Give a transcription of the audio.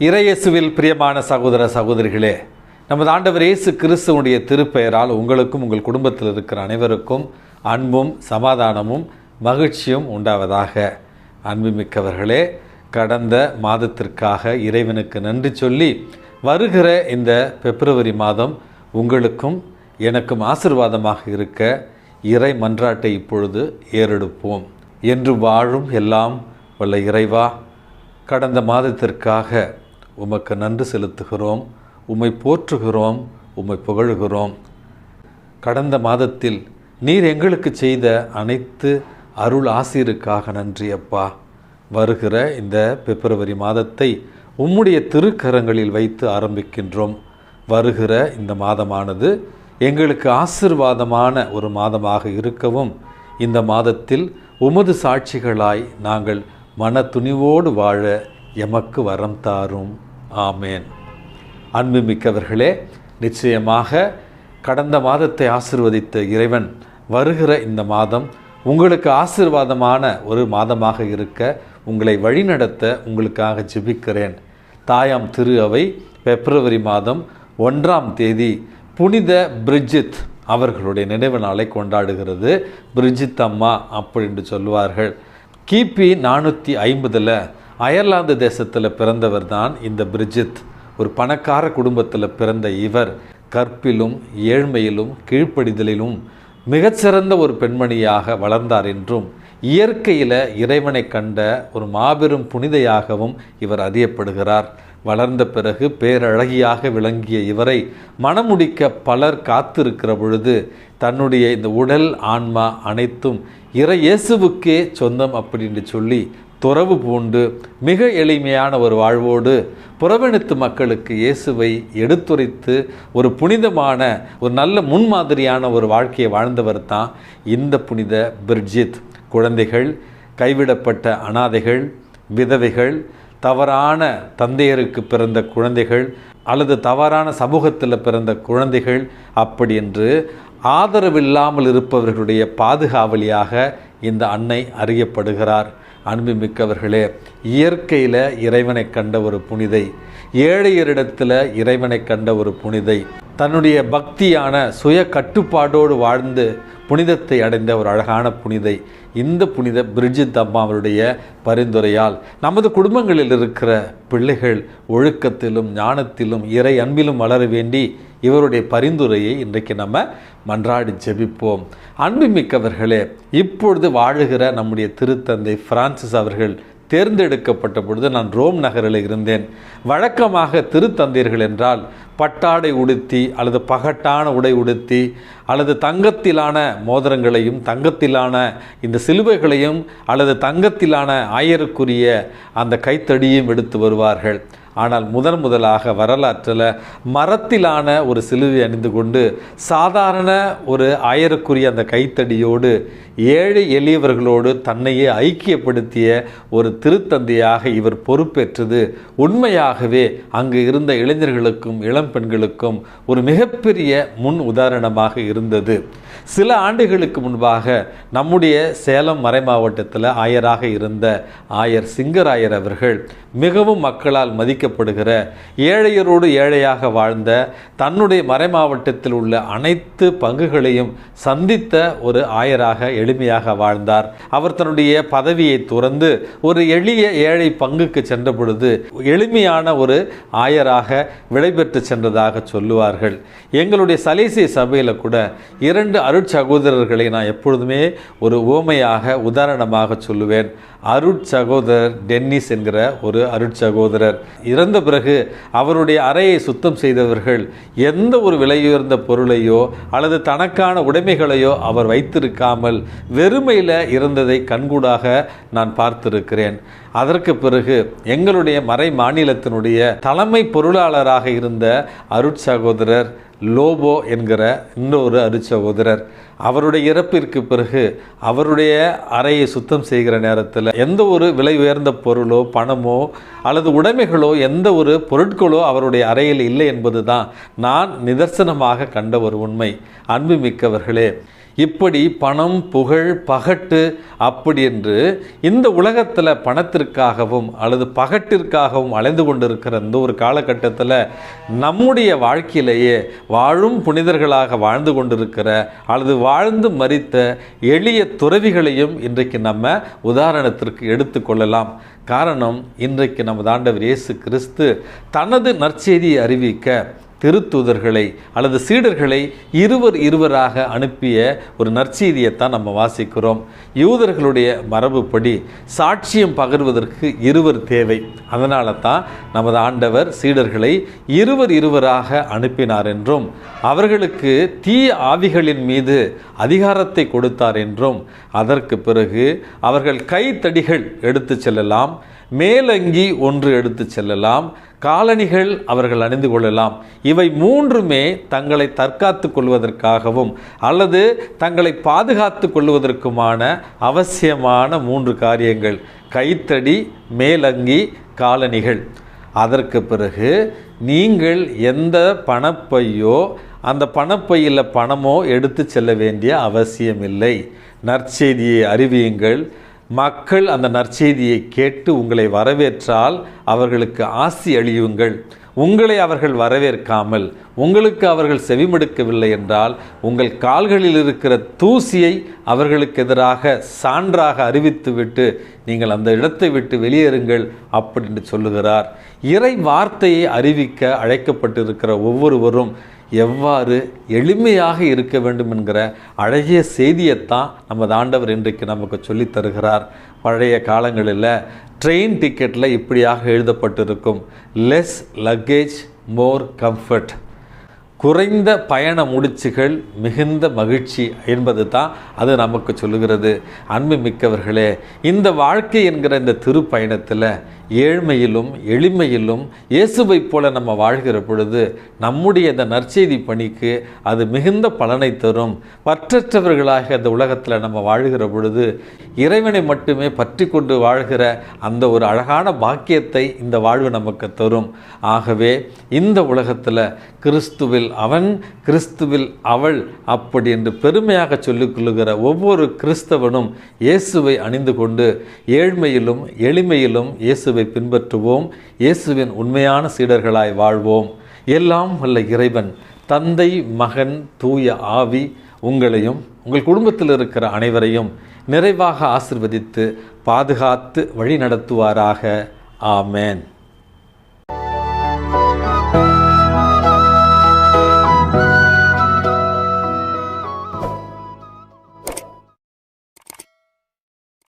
இறையேசுவில் பிரியமான சகோதர சகோதரிகளே நமது ஆண்டவர் இயேசு கிறிஸ்துவனுடைய திருப்பெயரால் உங்களுக்கும் உங்கள் குடும்பத்தில் இருக்கிற அனைவருக்கும் அன்பும் சமாதானமும் மகிழ்ச்சியும் உண்டாவதாக. அன்புமிக்கவர்களே கடந்த மாதத்திற்காக இறைவனுக்கு நன்றி சொல்லி வருகிற இந்த பிப்ரவரி மாதம் உங்களுக்கும் எனக்கும் ஆசிர்வாதமாக இருக்க இறை மன்றாட்டை இப்பொழுது ஏறெடுப்போம். என்று வாழும் எல்லாம் வல்ல இறைவா கடந்த மாதத்திற்காக உமக்கு நன்றி செலுத்துகிறோம். உம்மை போற்றுகிறோம். உம்மை புகழுகிறோம். கடந்த மாதத்தில் நீர் எங்களுக்கு செய்த அனைத்து அருள் ஆசீருக்காக நன்றி அப்பா. வருகிற இந்த பிப்ரவரி மாதத்தை உம்முடைய திருக்கரங்களில் வைத்து ஆரம்பிக்கின்றோம். வருகிற இந்த மாதமானது எங்களுக்கு ஆசிர்வாதமான ஒரு மாதமாக இருக்கவும் இந்த மாதத்தில் உமது சாட்சிகளாய் நாங்கள் மன துணிவோடு வாழ எமக்கு வரம் தாரும். ஆமேன். அன்புமிக்கவர்களே நிச்சயமாக கடந்த மாதத்தை ஆசிர்வதித்த இறைவன் வருகிற இந்த மாதம் உங்களுக்கு ஆசிர்வாதமான ஒரு மாதமாக இருக்க உங்களை வழிநடத்த உங்களுக்காக ஜெபிக்கிறேன். தாயாம் திரு அவை பிப்ரவரி மாதம் ஒன்றாம் தேதி புனித பிரிஜித் அவர்களுடைய நினைவு நாளை கொண்டாடுகிறது. பிரிஜித் அம்மா அப்படின்னு சொல்லுவார்கள். கிபி நானூற்றி ஐம்பதில் அயர்லாந்து தேசத்தில் பிறந்தவர் தான் இந்த பிரிஜித். ஒரு பணக்கார குடும்பத்தில் பிறந்த இவர் கற்பிலும் ஏழ்மையிலும் கீழ்ப்படிதலிலும் மிகச்சிறந்த ஒரு பெண்மணியாக வளர்ந்தார் என்றும் இயற்கையில் இறைவனை கண்ட ஒரு மாபெரும் புனிதையாகவும் இவர் அறியப்படுகிறார். வளர்ந்த பிறகு பேரழகியாக விளங்கிய இவரை மணமுடிக்க பலர் காத்திருக்கிற பொழுது தன்னுடைய இந்த உடல் ஆன்மா அனைத்தும் இறை இயேசுவுக்கே சொந்தம் அப்படின்னு சொல்லி துறவு பூண்டு மிக எளிமையான ஒரு வாழ்வோடு புறவணித்து மக்களுக்கு இயேசுவை எடுத்துரைத்து ஒரு புனிதமான ஒரு நல்ல முன்மாதிரியான ஒரு வாழ்க்கையை வாழ்ந்தவர் தான் இந்த புனித பிர்ஜித் குழந்தைகள் கைவிடப்பட்ட அனாதைகள் விதவைகள் தவறான தந்தையருக்கு பிறந்த குழந்தைகள் அல்லது தவறான சமூகத்தில் பிறந்த குழந்தைகள் அப்படி என்று ஆதரவில்லாமல் இருப்பவர்களுடைய பாதுகாவலியாக இந்த அன்னை அறியப்படுகிறார். அன்புமிக்கவர்களே இயற்கையில் இறைவனை கண்ட ஒரு புனிதை ஏழையரிடத்தில் இறைவனை கண்ட ஒரு புனிதை தன்னுடைய பக்தியான சுய கட்டுப்பாடோடு வாழ்ந்து புனிதத்தை அடைந்த ஒரு அழகான புனிதை இந்த புனித பிரிஜித் அம்மா அவருடைய பரிந்துரையால் நமது குடும்பங்களில் இருக்கிற பிள்ளைகள் ஒழுக்கத்திலும் ஞானத்திலும் இறை அன்பிலும் வளர வேண்டி இவருடைய பரிந்துரையை இன்றைக்கு நம்ம மன்றாடி ஜெபிப்போம். அன்புமிக்கவர்களே இப்பொழுது வாழுகிற நம்முடைய திருத்தந்தை பிரான்சிஸ் அவர்கள் தேர்ந்தெடுக்கப்பட்ட பொழுது நான் ரோம் நகரில் இருந்தேன். வழக்கமாக திருத்தந்தையர்கள் என்றால் பட்டாடை உடுத்தி அல்லது பகட்டான உடை உடுத்தி அல்லது தங்கத்திலான மோதிரங்களையும் தங்கத்திலான இந்த சிலுவைகளையும் அல்லது தங்கத்திலான ஆயருக்குரிய அந்த கைத்தடியும் எடுத்து வருவார்கள். ஆனால் முதன் முதலாக வரலாற்றில் மரத்திலான ஒரு சிலுவை அணிந்து கொண்டு சாதாரண ஒரு ஆயருக்குரிய அந்த கைத்தடியோடு ஏழை எளியவர்களோடு தன்னையே ஐக்கியப்படுத்திய ஒரு திருத்தந்தையாக இவர் பொறுப்பேற்றது. உண்மையாகவே அங்கு இருந்த இளைஞர்களுக்கும் இளம் பெண்களுக்கும் ஒரு மிகப்பெரிய முன் உதாரணமாக இருந்தது. சில ஆண்டுகளுக்கு முன்பாக நம்முடைய சேலம் மறை மாவட்டத்தில் ஆயராக இருந்த ஆயர் சிங்கராயர் அவர்கள் மிகவும் மக்களால் மதிக்கப்படுகிற ஏழையரோடு ஏழையாக வாழ்ந்த தன்னுடைய மறை மாவட்டத்தில் உள்ள அனைத்து பங்குகளையும் சந்தித்த ஒரு ஆயராக எளிமையாக வாழ்ந்தார். அவர் தன்னுடைய பதவியை துறந்து ஒரு எளிய ஏழை பங்குக்கு சென்ற பொழுது எளிமையான ஒரு ஆயராக விடைபெற்று சென்றதாக சொல்லுவார்கள். எங்களுடைய சலேசிய சபையில் கூட இரண்டு அருட்சகோதரர்களை நான் எப்பொழுதுமே ஒரு ஓமையாக உதாரணமாக சொல்லுவேன். அருட்சகோதரர் டென்னிஸ் என்கிற ஒரு அருட்சகோதரர். இறந்த பிறகு அவருடைய அறையை சுத்தம் செய்தவர்கள் எந்த ஒரு விலையுயர்ந்த பொருளையோ அல்லது தனக்கான உடைமைகளையோ அவர் வைத்திருக்காமல் வெறுமையில் இருந்ததை கண்கூடாக நான் பார்த்திருக்கிறேன். அதற்கு பிறகு எங்களுடைய மறை மாநிலத்தினுடைய தலைமை பொருளாளராக இருந்த அருட்சகோதரர் லோபோ என்கிற இன்னொரு அருட்சகோதரர். அவருடைய இறப்பிற்கு பிறகு அவருடைய அறையை சுத்தம் செய்கிற நேரத்தில் எந்த ஒரு விலை உயர்ந்த பொருளோ பணமோ அல்லது உடைமைகளோ எந்த ஒரு பொருட்களோ அவருடைய அறையில் இல்லை என்பது தான் நான் நிதர்சனமாக கண்ட ஒரு உண்மை. அன்பு மிக்கவர்களே இப்படி பணம் புகழ் பகட்டு அப்படி என்று இந்த உலகத்தில் பணத்திற்காகவும் அல்லது பகட்டிற்காகவும் அலைந்து கொண்டிருக்கிற இந்த ஒரு காலகட்டத்தில் நம்முடைய வாழ்க்கையிலேயே வாழும் புனிதர்களாக வாழ்ந்து கொண்டிருக்கிற அல்லது வாழ்ந்து மறித்த எளிய துறவிகளையும் இன்றைக்கு நம்ம உதாரணத்திற்கு எடுத்துக்கொள்ளலாம் காரணம் இன்றைக்கு நமது ஆண்டவர் இயேசு கிறிஸ்து தனது நற்செய்தியை அறிவிக்க திருத்தூதர்களை அல்லது சீடர்களை இருவர் இருவராக அனுப்பிய ஒரு நற்செய்தியைத்தான் நம்ம வாசிக்கிறோம். யூதர்களுடைய மரபுப்படி சாட்சியம் பகர்வதற்கு இருவர் தேவை. அதனால தான் நமது ஆண்டவர் சீடர்களை இருவர் இருவராக அனுப்பினார் என்றும் அவர்களுக்கு தீய ஆவிகளின் மீது அதிகாரத்தை கொடுத்தார் என்றும் அதற்கு பிறகு அவர்கள் கைத்தடிகள் எடுத்து செல்லலாம் மேலங்கி ஒன்று எடுத்து செல்லலாம் காலணிகள் அவர்கள் அணிந்து கொள்ளலாம். இவை மூன்றுமே தங்களை தற்காத்து கொள்வதற்காகவும் அல்லது தங்களை பாதுகாத்து கொள்வதற்குமான அவசியமான மூன்று காரியங்கள். கைத்தடி மேலங்கி காலணிகள். அதற்கு பிறகு நீங்கள் எந்த பணப்பையோ அந்த பணப்பையில் பணமோ எடுத்து செல்ல வேண்டிய அவசியமில்லை. நற்செய்தியை அறிவியுங்கள். மக்கள் அந்த நற்செய்தியை கேட்டு உங்களை வரவேற்றால் அவர்களுக்கு ஆசி அழியுங்கள். உங்களை அவர்கள் வரவேற்காமல் உங்களுக்கு அவர்கள் செவிமடுக்கவில்லை என்றால் உங்கள் கால்களில் இருக்கிற தூசியை அவர்களுக்கு எதிராக சான்றாக அறிவித்துவிட்டு நீங்கள் அந்த இடத்தை விட்டு வெளியேறுங்கள் அப்படின்னு சொல்லுகிறார். இறை வார்த்தையை அறிவிக்க அழைக்கப்பட்டிருக்கிற ஒவ்வொருவரும் எவ்வாறு எளிமையாக இருக்க வேண்டும் என்கிற அழகிய செய்தியைத்தான் நமது ஆண்டவர் இன்றைக்கு நமக்கு சொல்லி தருகிறார். பழைய காலங்களில் ட்ரெயின் டிக்கெட்டில் இப்படியாக எழுதப்பட்டிருக்கும் லெஸ் லக்கேஜ் மோர் கம்ஃபர்ட் குறைந்த பயண முடிச்சுகள் மிகுந்த மகிழ்ச்சி என்பது தான் அது நமக்கு சொல்லுகிறது. அன்பு மிக்கவர்களே இந்த வாழ்க்கை என்கிற இந்த திருப்பயணத்தில் ஏழ்மையிலும் எளிமையிலும் இயேசுவைப் போல நம்ம வாழ்கிற பொழுது நம்முடைய இந்த நற்செய்தி பணிக்கு அது மிகுந்த பலனை தரும். பற்றற்றவர்களாக இந்த உலகத்தில் நம்ம வாழ்கிற பொழுது இறைவனை மட்டுமே பற்றி கொண்டு வாழ்கிற அந்த ஒரு அழகான பாக்கியத்தை இந்த வாழ்வு நமக்கு தரும். ஆகவே இந்த உலகத்தில் கிறிஸ்துவில் அவன் கிறிஸ்துவில் அவள் அப்படி என்று பெருமையாக சொல்லிக்கொள்ளுகிற ஒவ்வொரு கிறிஸ்தவனும் இயேசுவை அணிந்து கொண்டு ஏழ்மையிலும் எளிமையிலும் இயேசுவை பின்பற்றுவோம். இயேசுவின் உண்மையான சீடர்களாய் வாழ்வோம். எல்லாம் வல்ல இறைவன் தந்தை மகன் தூய ஆவி உங்களையும் உங்கள் குடும்பத்தில் இருக்கிற அனைவரையும் நிறைவாக ஆசிர்வதித்து பாதுகாத்து வழி நடத்துவாராக ஆமேன்.